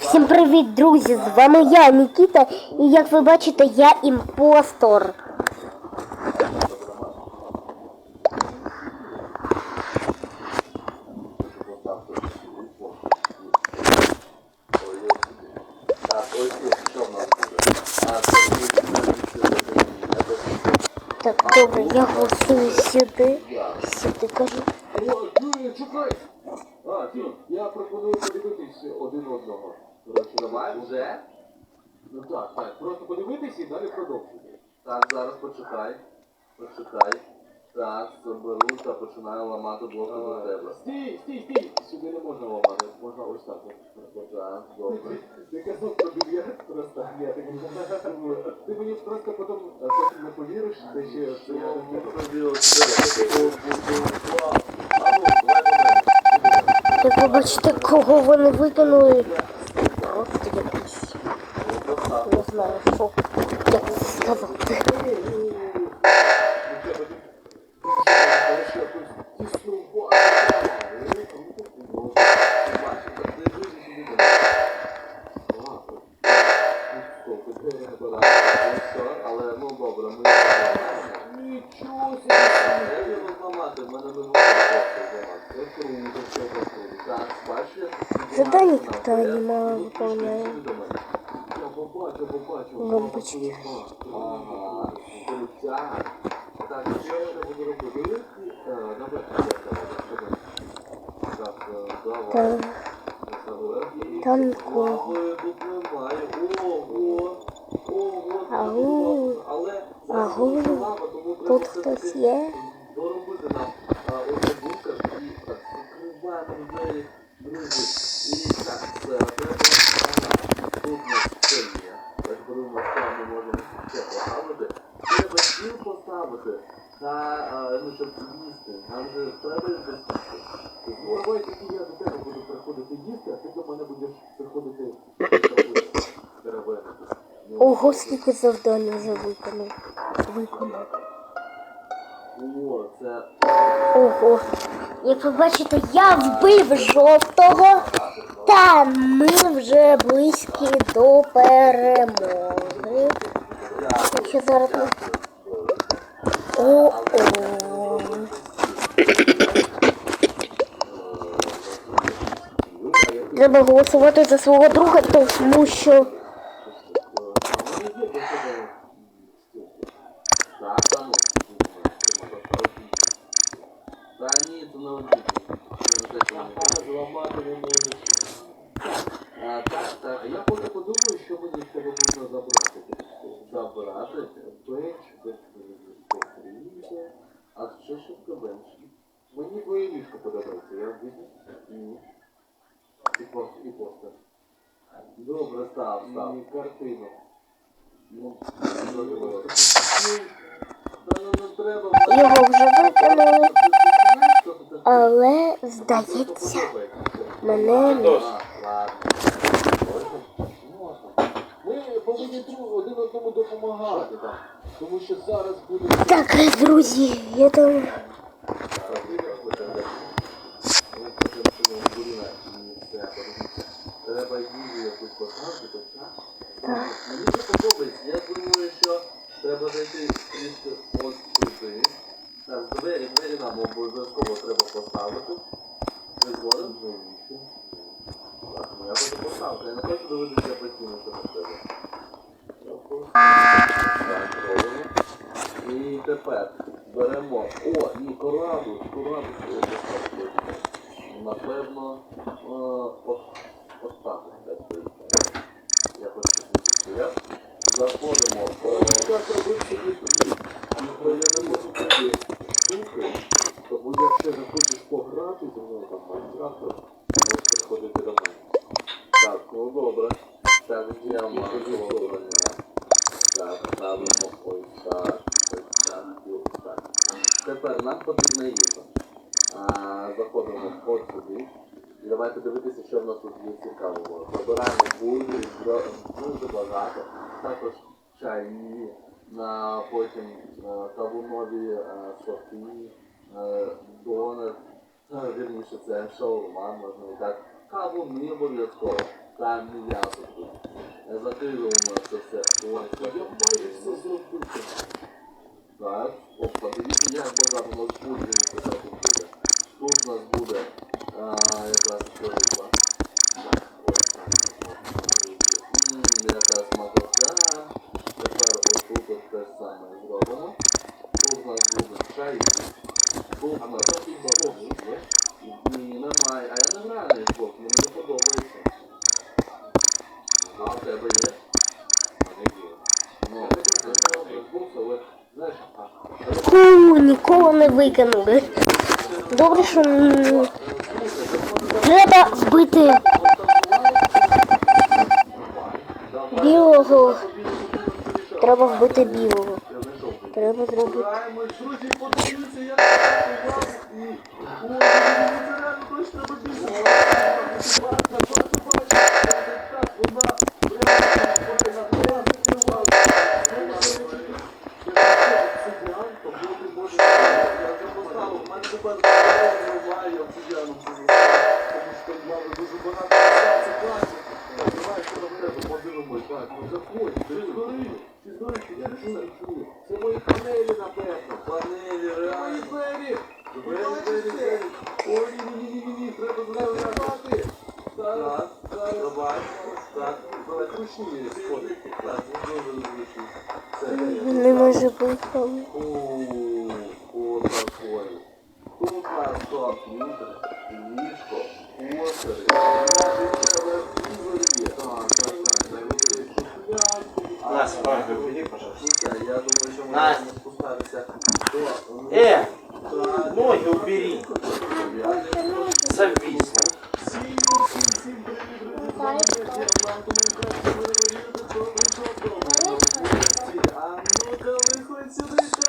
Всім привіт, друзі! З вами я, Нікіта, і як ви бачите, я імпостор. Так, добре, я голосую сюди. Сюди кажу. А, ті, я пропоную подивитись один одного. Коротше, давай вже? Ну так, так, просто подивитись і далі продовжити. Так, зараз почекай. Почекай. Так, заберу та починаю ламати блоки до тебе. Стій, стій, стій! Сюди не можна ламати, можна ось так. Так, добре. Ти казав про більярд просто, я так не знаю. Ти мені просто потім, е, потім не повіриш, ти ще це я не. А ну, давай до мене. Як ви бачите, кого вони викинули. Просто якийсь. Не знаю, що. Як це сказати. Але ну добре, ми нічого собі я його зламати, в мене не можна просто зламати. Це круто, це круто. Так, бачиш? Задання питання мало виконує. Я побачу, побачу. Вибачте. Ага, крутяк. Так, що я буду робити? Е, Давай, давай, Так, е, давай. Та, Заверх. та нікого. Ой, немає. Ого. Ого. Ау. Треба Тут хтось є. доробити нам а, ось бункер і так, закриваємо двері, друзі. І так, це треба, ага, тут у нас все є. Я ж беру на стіл, ми можемо ще поставити. Треба стіл поставити, та, а, ну, щоб їсти. Нам же треба їсти. Ну, давай тоді я до тебе буду приходити їсти, а ти до мене будеш приходити теревенити. Ого, скільки завдань вже виконав. Виконав. Ого. Як ви бачите, я вбив жовтого, та ми вже близькі до перемоги. Якщо зараз ми... О-о. Треба голосувати за свого друга, тому що Так, а ну. Та ні, це не один. Зламати не можеш. А, так, так. А я поки подумаю, що мені з тебе можна забрати. Забрати бенч, бенч покрівся. А що ще таке? Мені твоє ліжко подобається, я візьму. Ні. І пост, і постер. Добре, став, став. І картину. Ну. Та ну не треба. його вже виконали, але здається, мене не. Ми повинні один одному допомагати, так. Тому що зараз буде. Так, друзі, я там. Треба їжу якусь поставити, то так. Мені це подобається. Я думаю, що треба зайти трішки ось сюди. Так, двері, двері нам обов'язково треба поставити. Ти згоден? Так, ну я буду поставити. Я не хочу дивитися постійно, що на тебе. Так, робимо. І тепер беремо. О, ні, корабль. що я поставлю. Напевно, е, ось так. Я хочу я Заходимо. Ну, я не можу туди штуки, тому якщо захочеш пограти зі мною там Майнкрафт, можеш приходити до мене. Так, ну добре. Так, я маю. Так, ставимо ось так, ось так і ось так. Тепер нам потрібна їжа. А, заходимо от сюди. І давайте дивитися, що в нас тут є цікавого. Забираємо бургер, дуже багато. Також чаї, потім кавунові е, е, донат, е, вірніше це шаурма, можна і так Кавуни обов'язково. Там м'ясо тут. Нас це все. Ось. Все зробив. Так, опа, дивіться, як багато у нас буде тут буде. Тут у нас буде а, якраз риба. Ось. Якраз макота. Тепер отут от те саме зробимо. Тут у нас буде чай. Тут у нас Xbox є. Ні, немає. А я не граю на Xbox, мені не подобається. А в тебе є? Фу, ніколи не викинули. Добре, що треба вбити білого. Треба вбити білого. Треба зробити. Треба. Так, ну заходь, ти згори. Ти згори, ти я не чую. Це мої панелі, напевно. Панелі, реально. Мої двері. Двері, двері, двері. Ой, ні-ні-ні-ні, треба заглядати. Так, так, давай. Так, давай, ручні сходи. Так, ну дуже. Не може бути. О, о, такой. Тут нас компьютер, ліжко, постери, Настя, А, давай, пожалуйста. Я думаю, що мы Настя. можемо спускатися. Э, ноги убери. Зависла. А ну-ка, выходи всім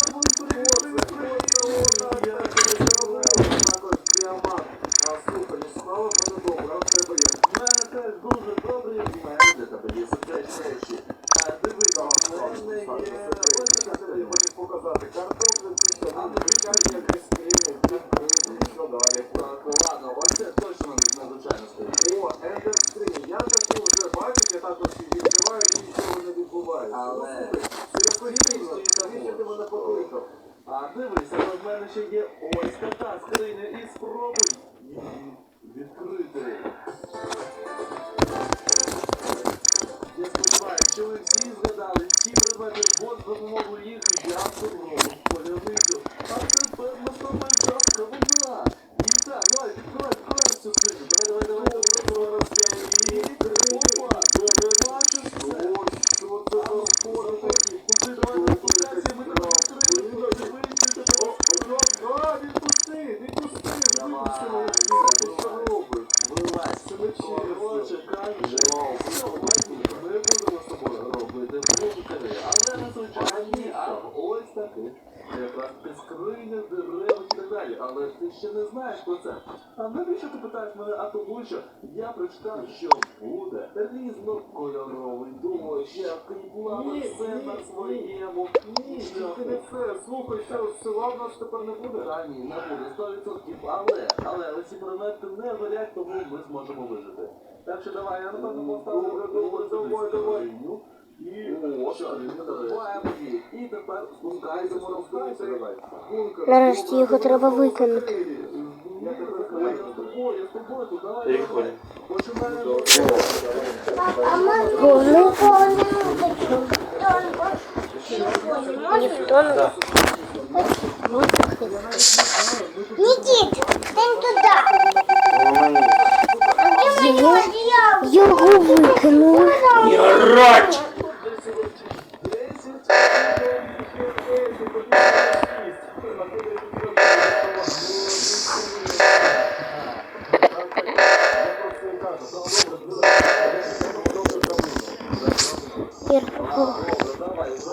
не чесно. Короче, кажеш, сьогодні ми будемо з тобою робити бункери, але не звичайні, а ось такі. Якраз під скриня, дерева і так далі. Ти ще не знаєш про це. А навіщо ти питаєш мене? А тому що я прочитав, що буде різнокольоровий дощ, який плаває все на своєму. Ні, тільки не це. Слухай, що села в нас тепер не буде? Та ні, не буде, 100%. Але, але оці предмети не горять, тому ми зможемо вижити. Так що давай, я напевно поставлю давай, давай, давай. І о, що, відкриваємо її. І тепер спускаємося, спускаємося. Нарешті його треба викинути. Я тепер я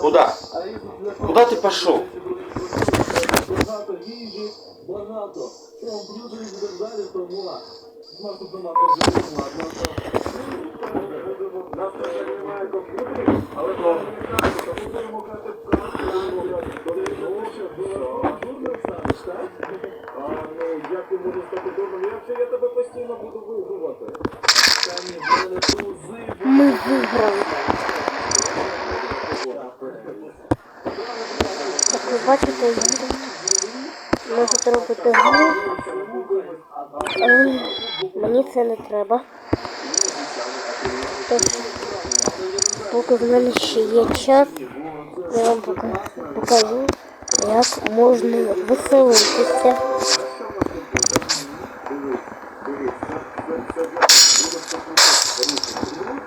Куда? Куда ты пошел? Мені це не треба. Тож, поки в мене ще є час, я вам покажу, як можна веселитися.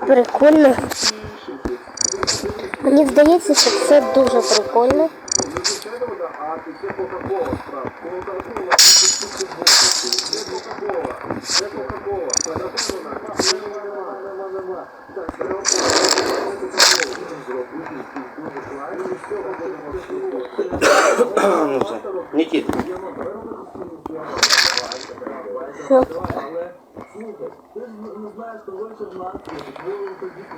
Прикольно. Мені здається, що це дуже прикольно. Ну все. Нікіт, Що? Тут, а манекен він Подал. да. Завтра вот очень так. О, Це вже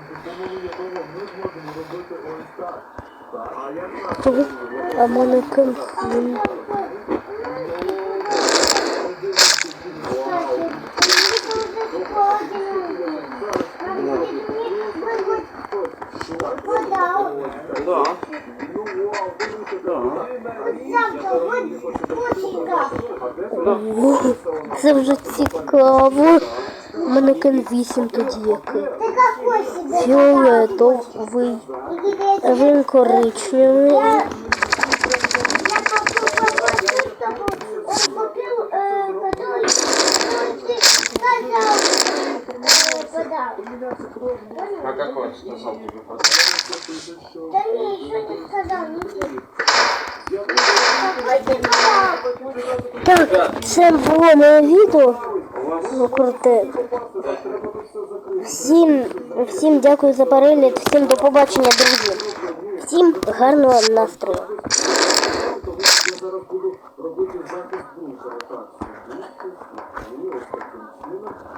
цікаво. Манекен 8 тоді який. Ты какой себе? Фіолетовий. Никита, я тебе- Він коричневий. Я я попробовала, чтобы он купил, э, который который ты сказал, э, подал. А какой сказал тебе подарок? Да не, еще не сказал, подал? Так, це було моє відео. Ну, круте. Всім, всім дякую за перегляд, всім до побачення, друзі. Всім гарного настрою.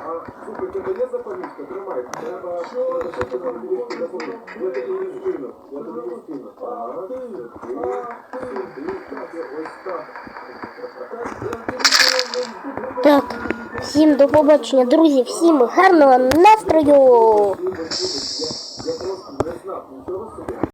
А, слухай, тебе є запальничка? Тримай. Треба. Так, всім до побачення, друзі, всім гарного настрою.